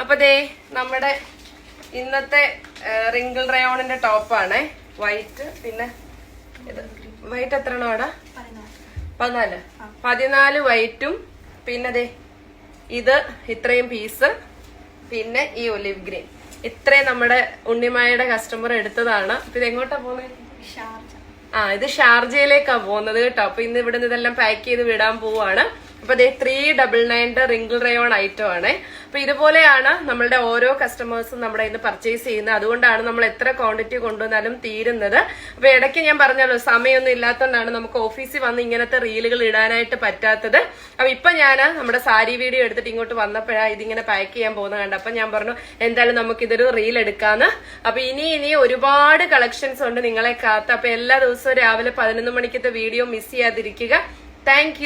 അപ്പൊ ദേ നമ്മുടെ ഇന്നത്തെ റിങ്കിൾ റയോണിന്റെ ടോപ്പാണ്. വൈറ്റ് പിന്നെ വൈറ്റ് എത്ര എണ്ണമാണ് പതിനാല്. പതിനാല് വൈറ്റും പിന്നെ ദേ ഇത് ഇത്രയും പീസ് പിന്നെ ഈ ഒലിവ് ഗ്രീൻ. ഇത്രയും നമ്മുടെ ഉണ്ണിമായയുടെ കസ്റ്റമർ എടുത്തതാണ്. ഇത് എങ്ങോട്ടാ പോകുന്നത് ആ ഇത് ഷാർജയിലേക്കാ പോകുന്നത് കേട്ടോ. അപ്പൊ ഇന്ന് ഇവിടെ നിന്ന് ഇതെല്ലാം പാക്ക് ചെയ്ത് വിടാൻ പോവാണ്. അപ്പൊ ദേ ത്രീ ഡബിൾ നയൻറെ റിങ്കിൾ റയോൺ ഐറ്റം ആണ്. അപ്പൊ ഇതുപോലെയാണ് നമ്മളുടെ ഓരോ കസ്റ്റമേഴ്സും നമ്മുടെ ഇന്ന് പർച്ചേസ് ചെയ്യുന്നത്. അതുകൊണ്ടാണ് നമ്മൾ എത്ര ക്വാണ്ടിറ്റി കൊണ്ടുവന്നാലും തീരുന്നത്. അപ്പൊ ഇടയ്ക്ക് ഞാൻ പറഞ്ഞല്ലോ സമയമൊന്നും ഇല്ലാത്തതുകൊണ്ടാണ് നമുക്ക് ഓഫീസിൽ വന്ന് ഇങ്ങനത്തെ റീലുകൾ ഇടാനായിട്ട് പറ്റാത്തത്. അപ്പൊ ഇപ്പൊ ഞാൻ നമ്മുടെ സാരി വീഡിയോ എടുത്തിട്ട് ഇങ്ങോട്ട് വന്നപ്പോഴാണ് ഇതിങ്ങനെ പാക്ക് ചെയ്യാൻ പോകുന്നത് കണ്ട അപ്പൊ ഞാൻ പറഞ്ഞു എന്തായാലും നമുക്ക് ഇതൊരു റീൽ എടുക്കാന്ന്. അപ്പൊ ഇനി ഇനി ഒരുപാട് കളക്ഷൻസ് ഉണ്ട് നിങ്ങളെ കാത്ത്. അപ്പൊ എല്ലാ ദിവസവും രാവിലെ പതിനൊന്ന് മണിക്കത്തെ വീഡിയോ മിസ് ചെയ്യാതിരിക്കുക. താങ്ക്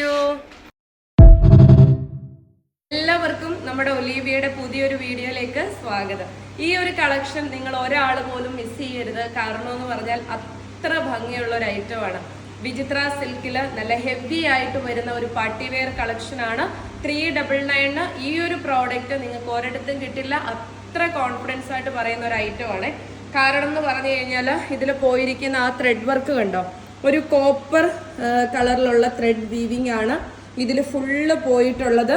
എല്ലാവർക്കും നമ്മുടെ ഒലീവിയയുടെ പുതിയൊരു വീഡിയോയിലേക്ക് സ്വാഗതം. ഈ ഒരു കളക്ഷൻ നിങ്ങൾ ഒരാൾ പോലും മിസ് ചെയ്യരുത്. കാരണം എന്ന് പറഞ്ഞാൽ അത്ര ഭംഗിയുള്ള ഒരു ഐറ്റമാണ്. വിചിത്ര സിൽക്കിൽ നല്ല ഹെവി ആയിട്ട് വരുന്ന ഒരു പാർട്ടി വെയർ കളക്ഷൻ ആണ്. ത്രീ ഡബിൾ നയന് ഈ ഒരു പ്രോഡക്റ്റ് നിങ്ങൾക്ക് ഒരിടത്തും കിട്ടില്ല. അത്ര കോൺഫിഡൻസ് ആയിട്ട് പറയുന്ന ഒരു ഐറ്റമാണ് കാരണം എന്ന് പറഞ്ഞു കഴിഞ്ഞാൽ ഇതിൽ പോയിരിക്കുന്ന ആ ത്രെഡ് വർക്ക് കണ്ടോ? ഒരു കോപ്പർ കളറിലുള്ള ത്രെഡ് വീവിംഗ് ആണ് ഇതിൽ ഫുള്ള് പോയിട്ടുള്ളത്.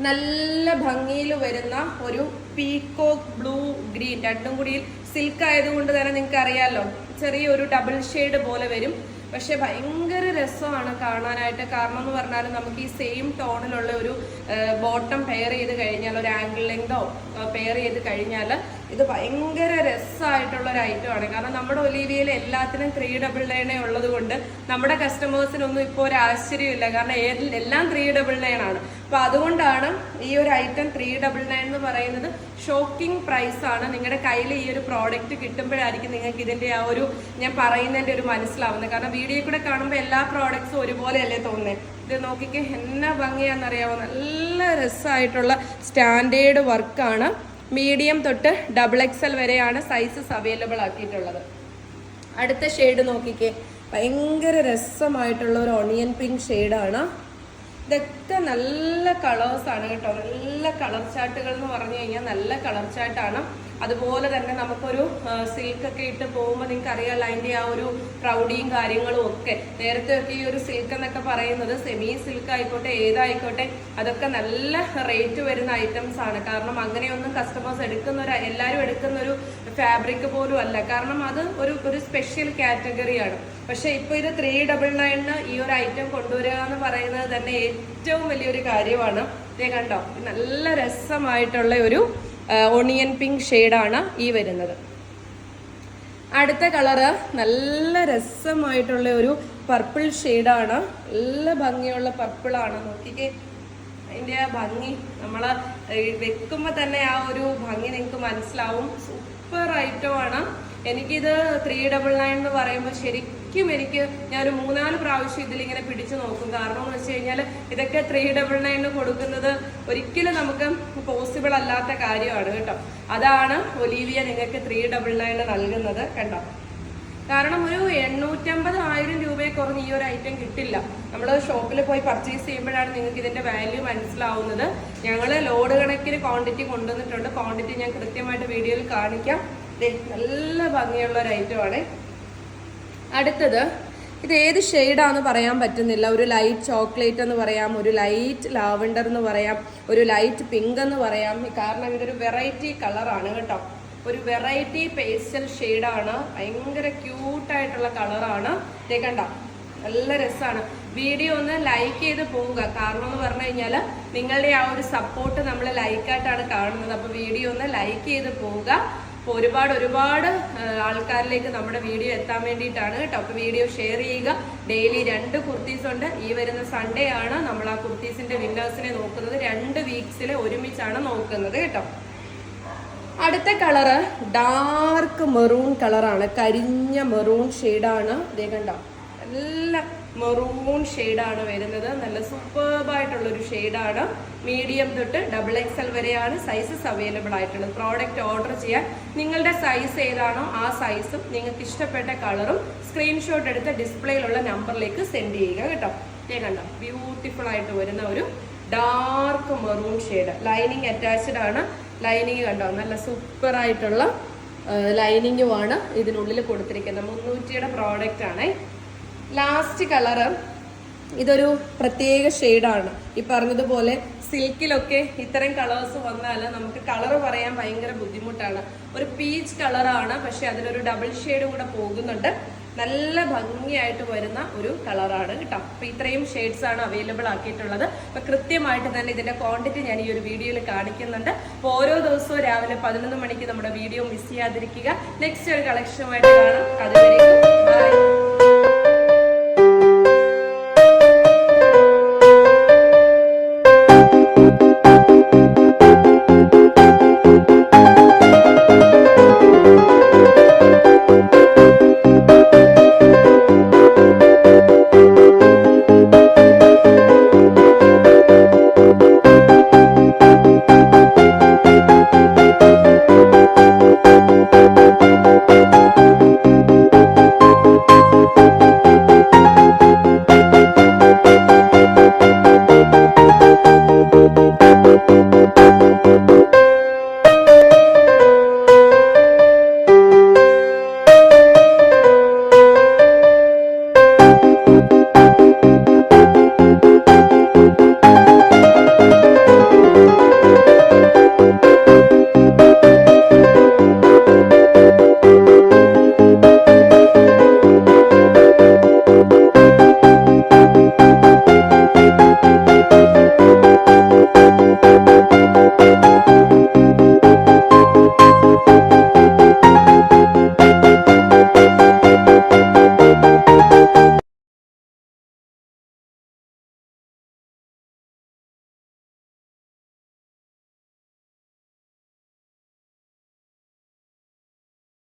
നല്ല ഭംഗിയിൽ വരുന്ന ഒരു പീക്കോക്ക് ബ്ലൂ ഗ്രീൻ രണ്ടും കൂടി സിൽക്ക് ആയതുകൊണ്ട് തന്നെ നിങ്ങൾക്ക് അറിയാമല്ലോ ചെറിയൊരു ഡബിൾ ഷെയ്ഡ് പോലെ വരും. പക്ഷെ ഭയങ്കര രസമാണ് കാണാനായിട്ട്. കാരണം എന്ന് പറഞ്ഞാൽ നമുക്ക് ഈ സെയിം ടോണിലുള്ള ഒരു ബോട്ടം പെയർ ചെയ്ത് കഴിഞ്ഞാൽ ഒരു ആംഗിൾ ലെങ്തോ പെയർ ചെയ്ത് കഴിഞ്ഞാൽ ഇത് ഭയങ്കര രസമായിട്ടുള്ള ഒരു ഐറ്റമാണ് കാരണം നമ്മുടെ ഒലീവിയയിൽ എല്ലാത്തിനും ത്രീ ഡബിൾ നയനേ ഉള്ളത് കൊണ്ട് നമ്മുടെ കസ്റ്റമേഴ്സിനൊന്നും ഇപ്പോൾ ഒരു ആശ്ചര്യമില്ല കാരണം എല്ലാം ത്രീ ഡബിൾ നയൻ ആണ്. അപ്പൊ അതുകൊണ്ടാണ് ഈ ഒരു ഐറ്റം ത്രീ ഡബിൾ നയൻ എന്ന് പറയുന്നത് ഷോക്കിംഗ് പ്രൈസ് ആണ്. നിങ്ങളുടെ കയ്യിൽ ഈ ഒരു പ്രോഡക്റ്റ് കിട്ടുമ്പോഴായിരിക്കും നിങ്ങൾക്ക് ഇതിന്റെ ആ ഒരു ഞാൻ പറയുന്നതിന്റെ ഒരു മനസ്സിലാവുന്നത്. കാരണം വീഡിയോ കൂടെ കാണുമ്പോൾ എല്ലാ പ്രോഡക്ട്സും ഒരുപോലെയല്ലേ തോന്നുന്നത് ഇത് നോക്കിക്കേ എന്നാ ഭംഗിയാണെന്നറിയാമോ നല്ല രസമായിട്ടുള്ള സ്റ്റാൻഡേർഡ് വർക്കാണ് മീഡിയം തൊട്ട് ഡബിൾ എക്സൽ വരെയാണ് സൈസസ് അവൈലബിൾ ആക്കിയിട്ടുള്ളത്. അടുത്ത ഷെയ്ഡ് നോക്കിക്കേ. ഭയങ്കര രസമായിട്ടുള്ള ഒരു ഒണിയൻ പിങ്ക് ഷെയ്ഡാണ് ഇതൊക്കെ നല്ല കളേഴ്സാണ് കേട്ടോ. നല്ല കളർ ചാർട്ടുകൾ എന്ന് പറഞ്ഞു കഴിഞ്ഞാൽ നല്ല കളർ ചാർട്ടാണ് അതുപോലെ തന്നെ നമുക്കൊരു സിൽക്ക് ഒക്കെ ഇട്ട് പോകുമ്പോൾ നിങ്ങൾക്ക് അറിയാമല്ലോ അതിന്റെ ആ ഒരു പ്രൗഡിയും കാര്യങ്ങളും ഒക്കെ. നേരത്തെ ഒക്കെ ഈ ഒരു സിൽക്ക് എന്നൊക്കെ പറയുന്നത് സെമി സിൽക്ക് ആയിക്കോട്ടെ ഏതായിക്കോട്ടെ അതൊക്കെ നല്ല റേറ്റ് വരുന്ന ഐറ്റംസ് ആണ്. കാരണം അങ്ങനെയൊന്നും കസ്റ്റമേഴ്സ് എടുക്കുന്ന ഒരു എല്ലാവരും എടുക്കുന്ന ഒരു ഫാബ്രിക് പോലും അല്ല. കാരണം അത് ഒരു ഒരു സ്പെഷ്യൽ കാറ്റഗറിയാണ് പക്ഷെ ഇപ്പൊ ഇത് ത്രീ ഡബിൾ നയനിന് ഈ ഒരു ഐറ്റം കൊണ്ടുവരിക എന്ന് പറയുന്നത് തന്നെ ഏറ്റവും വലിയൊരു കാര്യമാണ്. ഇതേ കണ്ടോ? നല്ല രസമായിട്ടുള്ള ഒരു ഒണിയൻ പിങ്ക് ഷെയ്ഡാണ് ഈ വരുന്നത്. അടുത്ത കളറ് നല്ല രസമായിട്ടുള്ള ഒരു പർപ്പിൾ ഷെയ്ഡാണ് നല്ല ഭംഗിയുള്ള പർപ്പിളാണ് നോക്കിക്കേ. അതിന്റെ ആ ഭംഗി നമ്മൾ വെക്കുമ്പോൾ തന്നെ ആ ഒരു ഭംഗി നിങ്ങൾക്ക് മനസ്സിലാവും. സൂപ്പർ ഐറ്റമാണ് എനിക്കിത് ത്രീ ഡബിൾ നയൻ എന്ന് പറയുമ്പോൾ ശരിക്കും എനിക്ക് ഞാനൊരു മൂന്നാൽ പ്രാവശ്യം ഇതിലിങ്ങനെ പിടിച്ചു നോക്കും. കാരണം എന്ന് വെച്ച് കഴിഞ്ഞാൽ ഇതൊക്കെ ത്രീ ഡബിൾ നയന് കൊടുക്കുന്നത് ഒരിക്കലും നമുക്ക് പോസിബിൾ അല്ലാത്ത കാര്യമാണ് കേട്ടോ. അതാണ് ഒലീവിയ നിങ്ങൾക്ക് ത്രീ ഡബിൾ നയന് നൽകുന്നത് കണ്ടോ? കാരണം ഒരു എണ്ണൂറ്റമ്പത് ആയിരം രൂപയെ കുറഞ്ഞ് ഈ ഒരു ഐറ്റം കിട്ടില്ല. നമ്മൾ ഷോപ്പിൽ പോയി പർച്ചേസ് ചെയ്യുമ്പോഴാണ് നിങ്ങൾക്ക് ഇതിന്റെ വാല്യൂ മനസ്സിലാവുന്നത്. ഞങ്ങൾ ലോഡ് കണക്കിന് ക്വാണ്ടിറ്റി കൊണ്ടുവന്നിട്ടുണ്ട്. ക്വാണ്ടിറ്റി ഞാൻ കൃത്യമായിട്ട് വീഡിയോയിൽ കാണിക്കാം. നല്ല ഭംഗിയുള്ള ഒരു ഐറ്റമാണ് അടുത്തത് ഇത് ഏത് ഷെയ്ഡാന്ന് പറയാൻ പറ്റുന്നില്ല. ഒരു ലൈറ്റ് ചോക്ലേറ്റ് എന്ന് പറയാം ഒരു ലൈറ്റ് ലാവണ്ടർ എന്ന് പറയാം ഒരു ലൈറ്റ് പിങ്ക് എന്ന് പറയാം. കാരണം ഇതൊരു വെറൈറ്റി കളറാണ് കേട്ടോ. ഒരു വെറൈറ്റി പേസ്റ്റൽ ഷെയ്ഡാണ് ഭയങ്കര ക്യൂട്ടായിട്ടുള്ള കളറാണ് കണ്ട? നല്ല രസമാണ് വീഡിയോ ഒന്ന് ലൈക്ക് ചെയ്ത് പോവുക. കാരണം എന്ന് പറഞ്ഞു കഴിഞ്ഞാൽ നിങ്ങളുടെ ആ ഒരു സപ്പോർട്ട് നമ്മൾ ലൈക്കായിട്ടാണ് കാണുന്നത്. അപ്പോൾ വീഡിയോ ഒന്ന് ലൈക്ക് ചെയ്ത് പോവുക. അപ്പോൾ ഒരുപാട് ഒരുപാട് ആൾക്കാരിലേക്ക് നമ്മുടെ വീഡിയോ എത്താൻ വേണ്ടിയിട്ടാണ് കേട്ടോ. അപ്പോൾ വീഡിയോ ഷെയർ ചെയ്യുക. ഡെയിലി രണ്ട് കുർത്തീസ് ഉണ്ട്. ഈ വരുന്ന സൺഡേ ആണ് നമ്മൾ ആ കുർത്തീസിന്റെ വിന്നേഴ്സിനെ നോക്കുന്നത്. രണ്ട് വീക്സിൽ ഒരുമിച്ചാണ് നോക്കുന്നത് കേട്ടോ. അടുത്ത കളറ് ഡാർക്ക് മെറൂൺ കളറാണ് കരിഞ്ഞ മെറൂൺ ഷെയ്ഡാണ് ഇതേ കണ്ടോ? നല്ല മെറൂൺ ഷെയ്ഡാണ് വരുന്നത്. നല്ല സൂപ്പർബായിട്ടുള്ള ഒരു ഷെയ്ഡാണ് മീഡിയം തൊട്ട് ഡബിൾ എക്സൽ വരെയാണ് സൈസസ് അവൈലബിൾ ആയിട്ടുള്ളത്. പ്രോഡക്റ്റ് ഓർഡർ ചെയ്യാൻ നിങ്ങളുടെ സൈസ് ഏതാണോ ആ സൈസും നിങ്ങൾക്ക് ഇഷ്ടപ്പെട്ട കളറും സ്ക്രീൻഷോട്ട് എടുത്ത് ഡിസ്പ്ലേയിലുള്ള നമ്പറിലേക്ക് സെൻഡ് ചെയ്യുക കേട്ടോ. ഇതേ കണ്ടോ? ബ്യൂട്ടിഫുൾ ആയിട്ട് വരുന്ന ഒരു dark maroon shade lining attached ആണ്. ലൈനിങ് കണ്ടോ? നല്ല സൂപ്പർ ആയിട്ടുള്ള ലൈനിങ്ങുമാണ് ഇതിനുള്ളിൽ കൊടുത്തിരിക്കുന്നത്. മുന്നൂറ്റിയുടെ പ്രോഡക്റ്റ് ആണ്. ലാസ്റ്റ് കളറ് ഇതൊരു പ്രത്യേക ഷെയ്ഡാണ് ഈ പറഞ്ഞതുപോലെ സിൽക്കിലൊക്കെ ഇത്തരം കളേഴ്സ് വന്നാൽ നമുക്ക് കളർ പറയാൻ ഭയങ്കര ബുദ്ധിമുട്ടാണ്. ഒരു പീച്ച് കളറാണ് പക്ഷെ അതിലൊരു ഡബിൾ ഷെയ്ഡ് കൂടെ പോകുന്നുണ്ട്. നല്ല ഭംഗിയായിട്ട് വരുന്ന ഒരു കളറാണ് കേട്ടോ. അപ്പൊ ഇത്രയും ഷെയ്ഡ്സ് ആണ് അവൈലബിൾ ആക്കിയിട്ടുള്ളത്. അപ്പൊ കൃത്യമായിട്ട് തന്നെ ഇതിന്റെ ക്വാണ്ടിറ്റി ഞാൻ ഈ ഒരു വീഡിയോയിൽ കാണിക്കുന്നുണ്ട്. അപ്പോൾ ഓരോ ദിവസവും രാവിലെ പതിനൊന്ന് മണിക്ക് നമ്മുടെ വീഡിയോ മിസ് ചെയ്യാതിരിക്കുക. നെക്സ്റ്റ് ഒരു കളക്ഷനുമായിട്ട് കാണാം. അതുവരെയും ബൈ